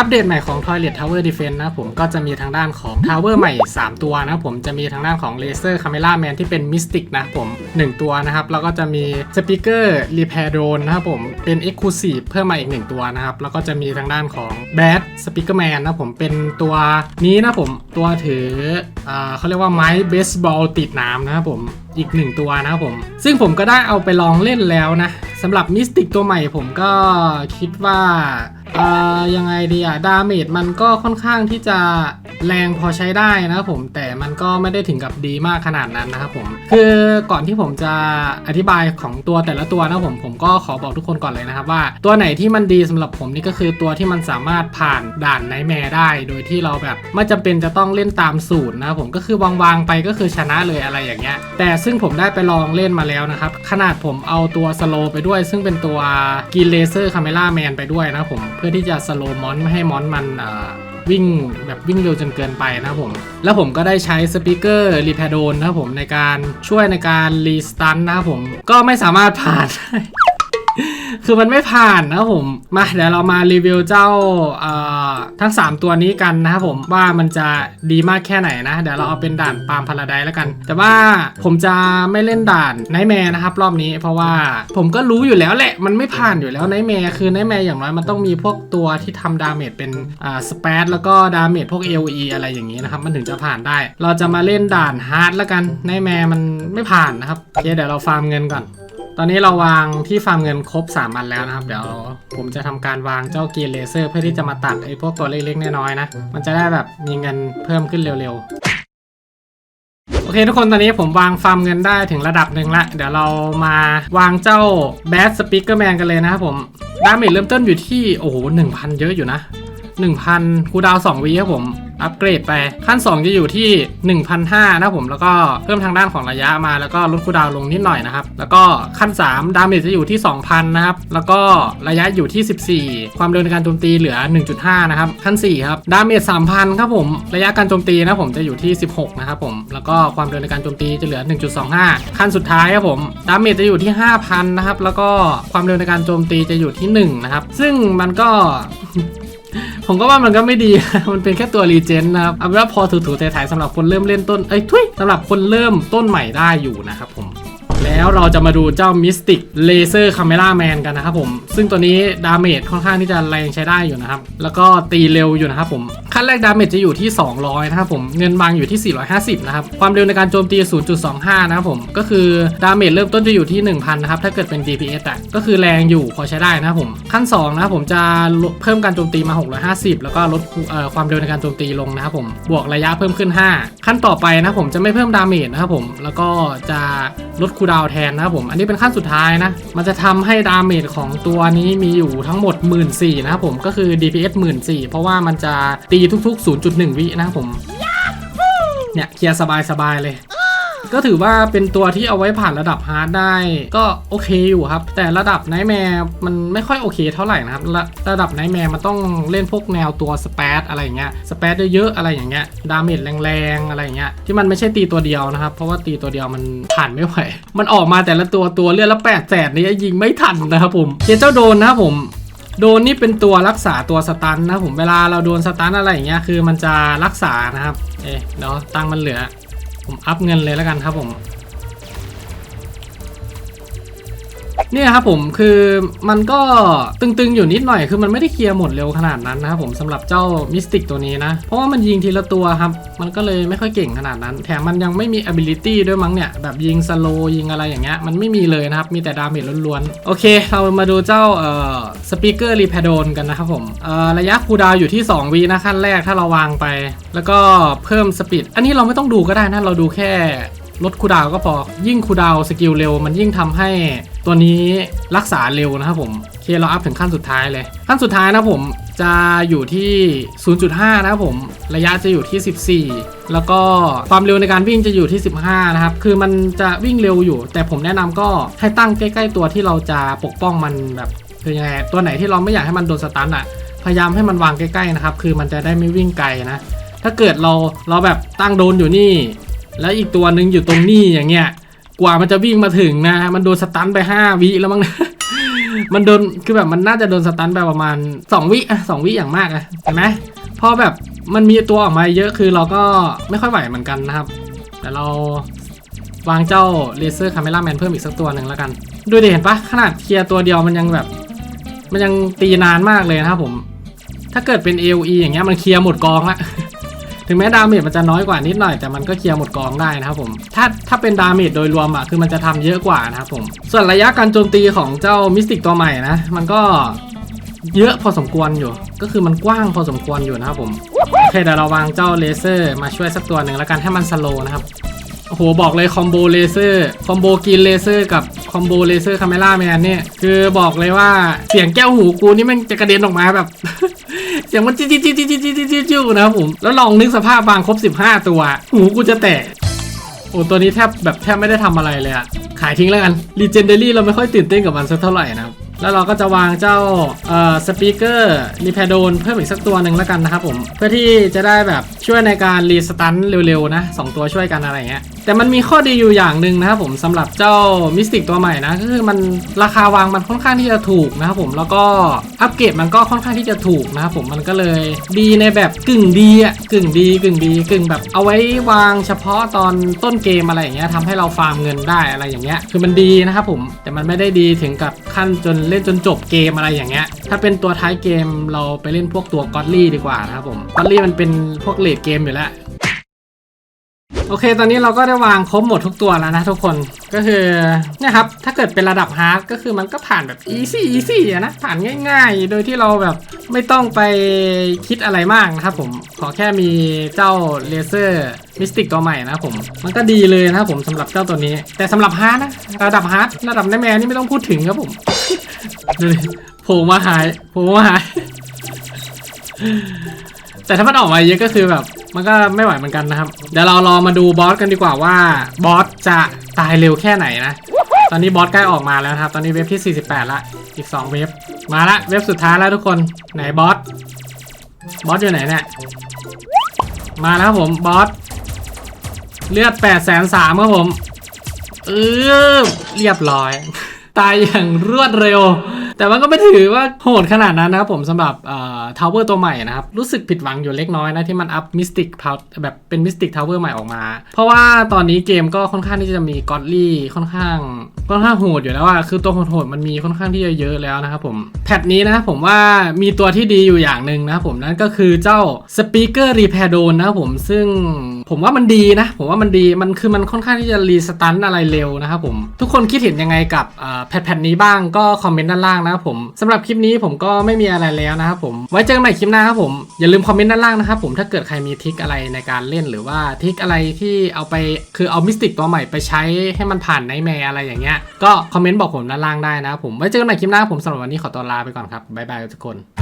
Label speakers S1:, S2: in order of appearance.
S1: อัปเดตใหม่ของ Toilet Tower Defense นะผมก็จะมีทางด้านของ Tower ใหม่ 3 ตัวนะผมจะมีทางด้านของ Laser Camera Man ที่เป็น Mystic นะผม 1 ตัวนะครับ แล้วก็จะมี Speaker Repair Drone นะครับผมเป็น Exclusive เพิ่มมาอีก 1 ตัวนะครับ แล้วก็จะมีทางด้านของ Bad Speaker Man นะผมเป็นตัวนี้นะผมตัวถืออ่เขาเรียกว่าไม้เบสบอลติดน้ำนะครับผมอีกหนึ่งตัวนะครับผม ซึ่งผมก็ได้เอาไปลองเล่นแล้วนะสำหรับมิสติกตัวใหม่ผมก็คิดว่า อ่ายังไงดีอะดาเมจมันก็ค่อนข้างที่จะ แรงพอใช้ได้นะครับผมแต่มันก็ไม่ได้ถึงกับดีมากขนาดนั้นนะครับผมคือก่อนที่ผมจะอธิบายของตัวแต่ละตัวนะผมผมก็ขอบอกทุกคนก่อนเลยนะครับว่า ตัวไหนที่มันดีสำหรับผมนี่ก็คือตัวที่มันสามารถผ่านด่านไนแมร์ได้ โดยที่เราแบบไม่จำเป็นจะต้องเล่นตามสูตรนะครับผมก็คือวางวางๆไปก็คือชนะเลยอะไรอย่างเงี้ย แต่ซึ่งผมได้ไปลองเล่นมาแล้วนะครับ ขนาดผมเอาตัวสโลไปด้วย ซึ่งเป็นตัวกินเลเซอร์คาเมล่าแมนไปด้วยนะผมเพื่อที่จะสโลมอนไม่ให้มอนมันเอ่อ วิ่งแบบวิ่งเร็วจนเกินไปนะครับผม แล้วผมก็ได้ใช้สปีกเกอร์รีแพดโดนนะครับผมในการช่วยในการรีสตันนะครับผมก็ไม่สามารถผ่านได้ คือมันไม่ผ่านนะครับผมมาเดี๋ยวเรามารีวิวเจ้าทั้ง 3 ตัวนี้กันนะครับผมว่ามันจะดีมากแค่ไหนนะ เดี๋ยวเราเอาเป็นด่านปามพาราไดแล้วกัน แต่ว่าผมจะไม่เล่นด่านไนแมร์นะครับ รอบนี้เพราะว่าผมก็รู้อยู่แล้วแหละมันไม่ผ่านอยู่แล้วไนแมร์คือไนแมร์อย่างน้อยมันต้องมีพวกตัวที่ทำดาเมจเป็นอ่าสเปซแล้วก็ดาเมจพวก AOE อะไรอย่างนี้นะครับ มันถึงจะผ่านได้ เราจะมาเล่นด่านฮาร์ดแล้วกันไนแมร์มันไม่ผ่านนะครับโอเคเดี๋ยวเราฟาร์มเงินก่อน ตอนนี้เราวางที่ฟาร์มเงินครบ 3 อันแล้วนะครับ เดี๋ยวผมจะทำการวางเจ้ากีเลเซอร์เพื่อที่จะมาตัดไอ้พวกตัวเล็กๆน้อยๆนะ มันจะได้แบบมีเงินเพิ่มขึ้นเร็วๆ โอเคทุกคนตอนนี้ผมวางฟาร์มเงินได้ถึงระดับหนึ่งละ เดี๋ยวเรามาวางเจ้า Bad Speaker Man กันเลยนะครับผม ดาเมจเริ่มต้นอยู่ที่โอ้โห1,000เยอะอยู่นะ1,000คูลดาวน์2วิครับผม อัปเกรดไปขั้น 2 จะอยู่ที่ 1,500นะผมแล้วก็เพิ่มทางด้านของระยะมาแล้วก็ลดคูดาวลงนิดหน่อยนะครับ แล้วก็ขั้น 3 ดาเมจจะอยู่ที่ 2,000 นะครับ แล้วก็ระยะอยู่ที่ 14 ความเร็วในการโจมตีเหลือ 1.5 นะครับ ขั้น 4 ครับดาเมจ3,000 ครับผม ระยะการโจมตีนะผมจะอยู่ที่ 16 นะครับผมแล้วก็ความเร็วในการโจมตีจะเหลือ 1.25 ขั้นสุดท้ายครับผมดาเมจจะอยู่ที่ 5,000 นะครับแล้วก็ความเร็วในการโจมตีจะอยู่ที่ 1 นะครับ ซึ่งมันก็ ผมก็ว่ามันก็ไม่ดี มันเป็นแค่ตัวรีเจนนะครับเอาเป็นว่าพอถูๆถ่ายสำหรับคนเริ่มเล่นต้นเอ้ยทุยสำหรับคนเริ่มต้นใหม่ได้อยู่นะครับผม แล้วเราจะมาดูเจ้า Mystic Laser Camera Man กันนะครับผม ซึ่งตัวนี้ดาเมจค่อนข้างที่จะแรงใช้ได้อยู่นะครับ แล้วก็ตีเร็วอยู่นะครับผม ขั้นแรกดาเมจจะอยู่ที่ 200 นะครับผม เงินบางอยู่ที่ 450 นะครับ ความเร็วในการโจมตี 0.25 นะครับผม ก็คือดาเมจเริ่มต้นจะอยู่ที่ 1,000 นะครับ ถ้าเกิดเป็น DPS อะก็คือแรงอยู่พอใช้ได้นะครับผม ขั้น 2 นะครับผมจะเพิ่มการโจมตีมา 650 แล้วก็ลดความเร็วในการโจมตีลงนะครับผม บวกระยะเพิ่มขึ้น 5 ขั้นต่อไปนะครับผมจะไม่เพิ่มดาเมจนะครับผม แล้วก็จะลดคูดาวน์แทนนะครับผม อันนี้เป็นขั้นสุดท้ายนะ มันจะทำให้ดาเมจของตัวนี้มีอยู่ทั้งหมด 1 4ื่นนะครับผม ก็คือ DPS 1 4ื่นเพราะว่ามันจะตีทุกๆ 0.1 วินะครับผม เนี่ยเคลียร์สบายๆเลย ก็ถือว่าเป็นตัวที่เอาไว้ผ่านระดับฮาร์ดได้ ก็โอเคอยู่ครับ แต่ระดับไนท์แมร์มันไม่ค่อยโอเคเท่าไหร่นะครับ ระระดับไนท์แมร์มันต้องเล่นพวกแนวตัวสเปซอะไรเงี้ยสเปซเยอะๆอะไรอย่างเงี้ยดาเมจแรงๆอะไรเงี้ยที่มันไม่ใช่ตีตัวเดียวนะครับ เพราะว่าตีตัวเดียวมันผ่านไม่ไหวมันออกมาแต่ละตัวตัวเลือดละแปดแสนนี่ยิงไม่ทันนะครับผมเจเจ้าโดนนะครับผมโดนนี่เป็นตัวรักษาตัวสตันนะผมเวลาเราโดนสตันอะไรอย่างเงี้ยคือมันจะรักษานะครับ เอ๊ะเดี๋ยวตังมันเหลือ ผมอัพเงินเลยแล้วกันครับผม เนี่ยครับผมคือมันก็ตึงๆอยู่นิดหน่อยคือมันไม่ได้เคลียร์หมดเร็วขนาดนั้นนะครับผมสำหรับเจ้ามิสติกตัวนี้นะเพราะว่ามันยิงทีละตัวครับ มันก็เลยไม่ค่อยเก่งขนาดนั้น แถมมันยังไม่มี ability ด้วยมั้งเนี่ยแบบยิงสโลยิงอะไรอย่างเงี้ยมันไม่มีเลยนะครับมีแต่ดาเมจล้วนๆโอเค เรามาดูเจ้าเอ่อสปีกเกอร์รีแพดโดนกันนะครับผมเอ่อระยะคูดาวอยู่ที่2วีนะขั้นแรกถ้าเราวางไป แล้วก็เพิ่มสปีดอันนี้เราไม่ต้องดูก็ได้นะเราดูแค่ลดคูดาวก็พอยิ่งคูดาวสกิลเร็ว มันยิ่งทำให้ ตัวนี้รักษาเร็วนะครับผมโอเคเราอัพถึงขั้นสุดท้ายเลย ขั้นสุดท้ายนะผมจะอยู่ที่ 0.5 นะครับผมระยะจะอยู่ที่ 14 แล้วก็ความเร็วในการวิ่งจะอยู่ที่ 15 นะครับ คือมันจะวิ่งเร็วอยู่ แต่ผมแนะนำก็ให้ตั้งใกล้ๆตัวที่เราจะปกป้องมันแบบคือยังไงตัวไหนที่เราไม่อยากให้มันโดนสตันอะพยายามให้มันวางใกล้ๆนะครับ คือมันจะได้ไม่วิ่งไกลนะ ถ้าเกิดเราเราแบบตั้งโดนอยู่นี่ แล้วอีกตัวหนึ่งอยู่ตรงนี้อย่างเงี้ย กว่ามันจะวิ่งมาถึงนะ มันโดนสตันไป 5 วิแล้วมั้งนะมันโดนคือแบบมันน่าจะโดนสตันไปประมาณ 2 วิอะสองวิอย่างมากอะเห็นไหมพอแบบมันมีตัวออกมาเยอะคือเราก็ไม่ค่อยไหวเหมือนกันนะครับ แต่เราวางเจ้าเลเซอร์คาเมล่าแมนเพิ่มอีกสักตัวหนึ่งแล้วกัน ดูดิเห็นปะขนาดเคลียร์ตัวเดียวมันยังแบบ มันยังตีนานมากเลยนะครับผม ถ้าเกิดเป็น AOE อย่างเงี้ยมันเคลียร์หมดกองละ ถึงแม้ดาเมจมันจะน้อยกว่านิดหน่อยแต่มันก็เคลียร์หมดกองได้นะครับผม ถ้าถ้าเป็นดาเมจโดยรวมอะคือมันจะทำเยอะกว่านะครับผม ส่วนระยะการโจมตีของเจ้ามิสติกตัวใหม่นะ มันก็เยอะพอสมควรอยู่ ก็คือมันกว้างพอสมควรอยู่นะครับผม โอเคเดี๋ยวเราวางเจ้าเลเซอร์มาช่วยสักตัวหนึ่งแล้วกันให้มันสโลนะครับ โหบอกเลยคอมโบเลเซอร์คอมโบกินเลเซอร์กับคอมโบเลเซอร์คาเมล่าแมนเนี่ยคือบอกเลยว่าเสียงแก้วหูกูนี่มันจะกระเด็นออกมาแบบ เสียงมันจิ้วจิ้วจิ้วจิ้วจิ้วจิ้วนะครับผมแล้วลองนึกสภาพวางครบ 15 ตัว หูกูจะแตกโอ้ตัวนี้แทบแบบแทบไม่ได้ทำอะไรเลยอะขายทิ้งแล้วกันรีเจนเดอรี่เราไม่ค่อยตื่นเต้นกับมันสักเท่าไหร่นะครับแล้วเราก็จะวางเจ้าเอ่อสปีกเกอร์นิแพโดนเพิ่มอีกสักตัวหนึ่งแล้วกันนะครับผม เพื่อที่จะได้แบบช่วยในการรีสตันเร็วๆนะ 2 ตัวช่วยกันอะไรเงี้ย แต่มันมีข้อดีอยู่อย่างหนึ่งนะครับผมสำหรับเจ้ามิสติกตัวใหม่นะก็คือมันราคาวางมันค่อนข้างที่จะถูกนะครับผมแล้วก็อัปเกรดมันก็ค่อนข้างที่จะถูกนะครับผมมันก็เลยดีในแบบกึ่งดีอะกึ่งดีกึ่งดีกึ่งแบบเอาไว้วางเฉพาะตอนต้นเกมอะไรอย่างเงี้ยทำให้เราฟาร์มเงินได้อะไรอย่างเงี้ยคือมันดีนะครับผมแต่มันไม่ได้ดีถึงกับขั้นจนเล่นจนจบเกมอะไรอย่างเงี้ยถ้าเป็นตัวท้ายเกมเราไปเล่นพวกตัวกอตลี่ดีกว่านะครับผมกอตลี่มันเป็นพวกเลดเกมอยู่แล้ว โอเค ตอนนี้เราก็ได้วางครบหมดทุกตัวแล้วนะทุกคน ก็คือเนี่ยครับ ถ้าเกิดเป็นระดับฮาร์ดก็คือมันก็ผ่านแบบอีซี่อีซี่นะ ผ่านง่ายๆ โดยที่เราแบบไม่ต้องไปคิดอะไรมากนะครับผม ขอแค่มีเจ้าเลเซอร์มิสติกตัวใหม่นะครับผม มันก็ดีเลยนะครับผมสำหรับเจ้าตัวนี้ แต่สำหรับฮาร์ดนะ ระดับฮาร์ดระดับแนแมนนี่ไม่ต้องพูดถึงครับผมดูดิโผล่มาหายโผล่มาหายแต่ถ้ามันออกมาเยอะก็คือแบบ มันก็ไม่ไหวเหมือนกันนะครับ เดี๋ยวเรารอมาดูบอสกันดีกว่าว่าบอสจะตายเร็วแค่ไหนนะ ตอนนี้บอสใกล้ออกมาแล้วครับ ตอนนี้เว็บที่ 48 ละ อีก 2 เว็บ มาละเว็บสุดท้ายแล้วทุกคน ไหนบอส บอสอยู่ไหนเนี่ย มาแล้วครับผมบอส เลือด8 3 0 0 0ครับผมเออเรียบร้อย ตายอย่างรวดเร็ว แต่มันก็ไม่ถือว่าโหดขนาดนั้นนะครับผมสำหรับเอ่อทาวเวอร์ตัวใหม่นะครับ รู้สึกผิดหวังอยู่เล็กน้อยนะที่มันอัพมิสติกแบบเป็นมิสติกทาวเวอร์ใหม่ออกมา เพราะว่าตอนนี้เกมก็ค่อนข้างที่จะมีกอดลี่ค่อนข้างค่อนข้างโหดอยู่แล้วอะคือตัวโหดๆมันมีค่อนข้างที่จะเยอะแล้วนะครับผมแพทนี้นะครับผมว่ามีตัวที่ดีอยู่อย่างหนึ่งนะครับผมนั่นก็คือเจ้าสปีกเกอร์รีแพโดนนะครับผมซึ่ง ผมว่ามันดีนะ ผมว่ามันดีมันคือมันค่อนข้างที่จะรีสตันอะไรเร็วนะครับผม ทุกคนคิดเห็นยังไงกับเอ่อแพทแพทนี้บ้างก็คอมเมนต์ด้านล่างนะครับผมสำหรับคลิปนี้ผมก็ไม่มีอะไรแล้วนะครับผมไว้เจอกันใหม่คลิปหน้าครับผมอย่าลืมคอมเมนต์ด้านล่างนะครับผมถ้าเกิดใครมีทริคอะไรในการเล่นหรือว่าทริคอะไรที่เอาไปคือเอามิสติกตัวใหม่ไปใช้ให้มันผ่านไนแมร์อะไรอย่างเงี้ยก็คอมเมนต์บอกผมด้านล่างได้นะครับผมไว้เจอกันใหม่คลิปหน้าผมสำหรับวันนี้ขอตัวลาไปก่อนครับบ๊ายบายทุกคน